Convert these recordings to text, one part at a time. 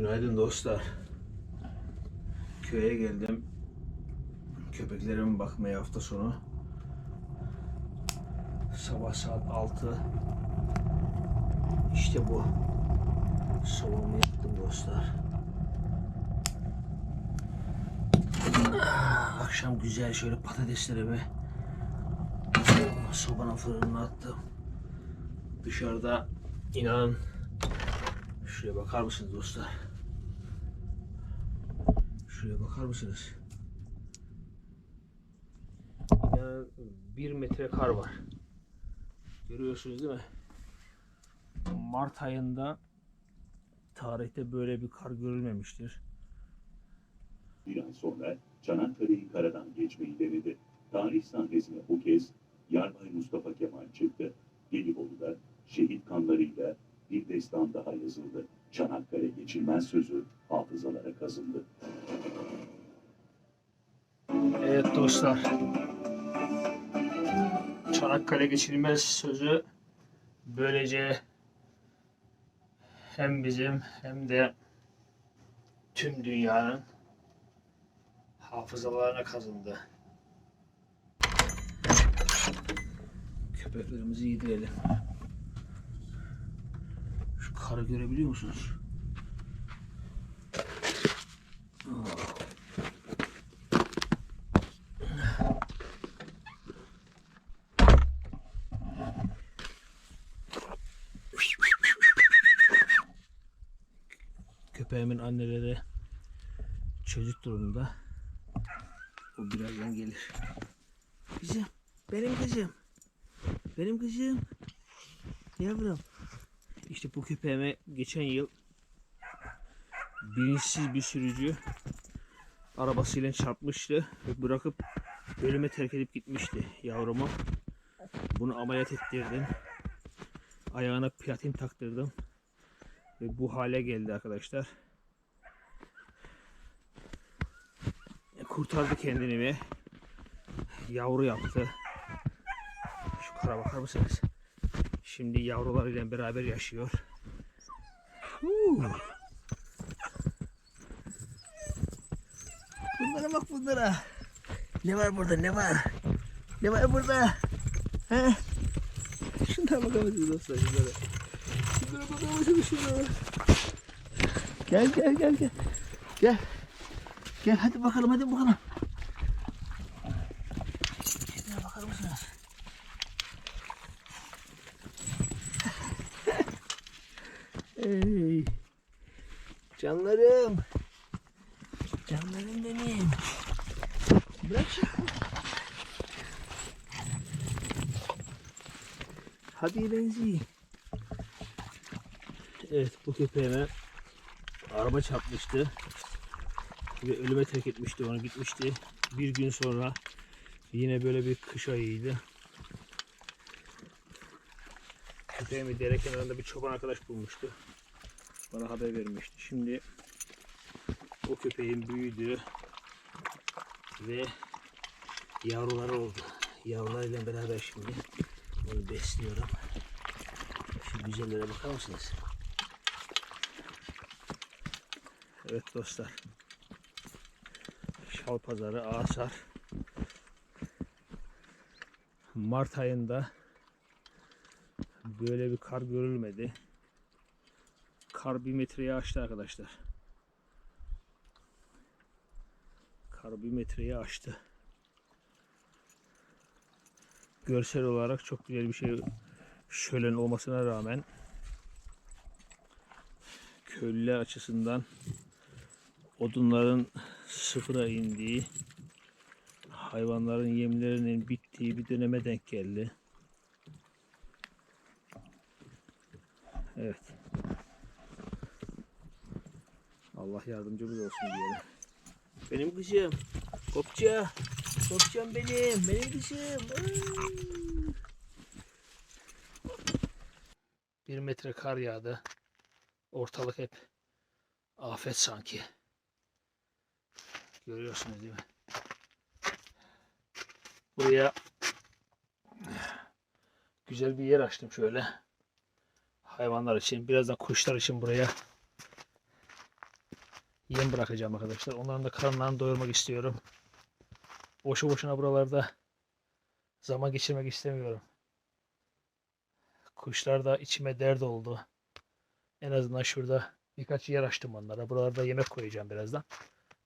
Günaydın dostlar. Köye geldim. Köpeklerime bakmaya hafta sonu. Sabah saat 6. İşte bu. Sobamı yaktım dostlar. Akşam güzel şöyle patateslerimi sobanın fırınına attım. Dışarıda inanın Şuraya bakar mısınız dostlar? Şuraya bakar mısınız? İnanın bir metre kar var. Görüyorsunuz değil mi? Mart ayında tarihte böyle bir kar görülmemiştir. Bir ay sonra Çanakkale'yi karadan geçmeyi denedi. Tarih sahnesine bu kez Yarbay Mustafa Kemal çıktı. Gelibolu'da şehit kanlarıyla bir destan daha yazıldı. Çanakkale geçilmez sözü hafızalara kazındı. Evet dostlar. Çanakkale geçilmez sözü böylece hem bizim hem de tüm dünyanın hafızalarına kazındı. Köpeklerimizi yedirelim. Şu karı görebiliyor musunuz? Köpeğimin anneleri çocuk durumunda. O birazdan gelir. Kızım, benim kızım. Benim kızım. Yavrum. İşte bu köpeğime geçen yıl bilinçsiz bir sürücü arabasıyla çarpmıştı ve bırakıp ölüme terk edip gitmişti yavrumu. Bunu ameliyat ettirdim. Ayağına platin taktırdım. Ve bu hale geldi arkadaşlar. Kurtardı kendini ve yavru yaptı. Şu kara bakar mısınız? Şimdi yavrularıyla beraber yaşıyor. Bunlara bak bunlara. Ne var burada ne var? Ne var burada? He? Şunlara bakar mısınız dostlar şunlara? Şunlara bakar mısınız şunlara? Gel gel gel gel. Gel. Gel hadi bakalım hadi bakalım. Şunlara bakar mısınız? Ey. Canlarım. Canlarım benim. Bırak şu. Hadi benzi. Evet bu köpeğime araba çarpmıştı. Ve ölüme terk etmişti onu gitmişti. Bir gün sonra yine böyle bir kış ayıydı. Köpeğimi dere kenarında bir çoban arkadaş bulmuştu. Bana haber vermişti. Şimdi o köpeğin büyüdü ve yavruları oldu. Yavrularıyla beraber şimdi onu besliyorum. Şu güzellere bakar mısınız? Evet dostlar. Şal pazarı Asar. Mart ayında böyle bir kar görülmedi. Kar bir metreyi aştı arkadaşlar. Kar bir metreyi aştı. Görsel olarak çok güzel bir şey şölen olmasına rağmen köylüler açısından odunların sıfıra indiği hayvanların yemlerinin bittiği bir döneme denk geldi. Evet. Allah yardımcımız olsun diyelim. Benim kızım. Kopça. Kopçam benim. Benim kızım. Bir metre kar yağdı. Ortalık hep afet sanki. Görüyorsunuz değil mi? Buraya güzel bir yer açtım şöyle. Hayvanlar için, birazdan kuşlar için buraya yem bırakacağım arkadaşlar. Onların da karınlarını doyurmak istiyorum. Boşu boşuna buralarda zaman geçirmek istemiyorum. Kuşlar da içime dert oldu. En azından şurada birkaç yer açtım onlara. Buralarda yemek koyacağım birazdan.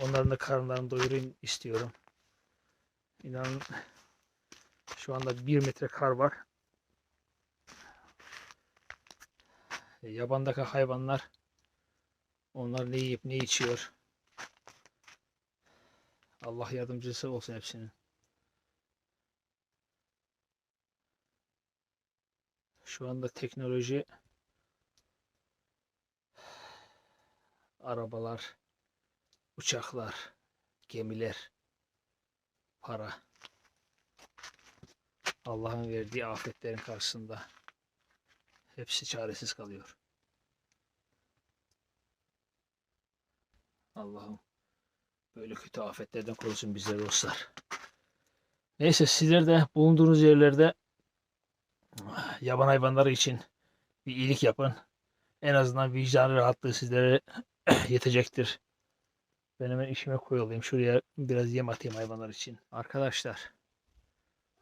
Onların da karınlarını doyurayım istiyorum. İnanın şu anda bir metre kar var. E, Yabandaki hayvanlar onlar ne yiyip ne içiyor. Allah yardımcısı olsun hepsinin. Şu anda teknoloji arabalar, uçaklar, gemiler, para. Allah'ın verdiği afetlerin karşısında hepsi çaresiz kalıyor. Allah'ım böyle kötü afetlerden korusun bizleri dostlar. Neyse sizler de bulunduğunuz yerlerde yaban hayvanları için bir iyilik yapın. En azından vicdan rahatlığı sizlere yetecektir. Ben hemen işime koyulayım. Şuraya biraz yem atayım hayvanlar için. Arkadaşlar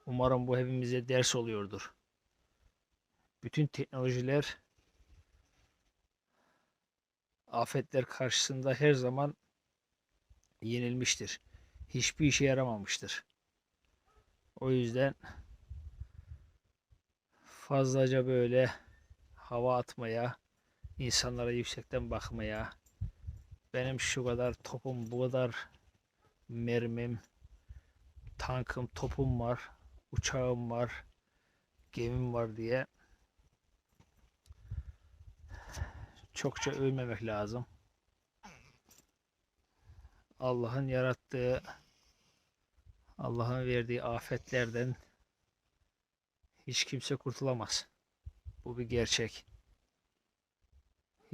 umarım bu hepimize ders oluyordur. Bütün teknolojiler afetler karşısında her zaman yenilmiştir. Hiçbir işe yaramamıştır. O yüzden fazlaca böyle hava atmaya, insanlara yüksekten bakmaya, benim şu kadar topum, bu kadar mermim, tankım, topum var, uçağım var, gemim var diye çokça övmemek lazım. Allah'ın yarattığı, Allah'ın verdiği afetlerden hiç kimse kurtulamaz. Bu bir gerçek.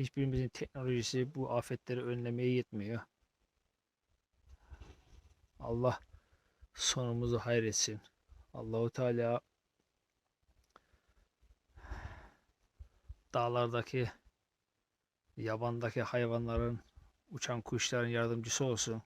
Hiçbirimizin teknolojisi bu afetleri önlemeye yetmiyor. Allah sonumuzu hayretsin. Allahu Teala dağlardaki yabandaki hayvanların uçan kuşların yardımcısı olsun.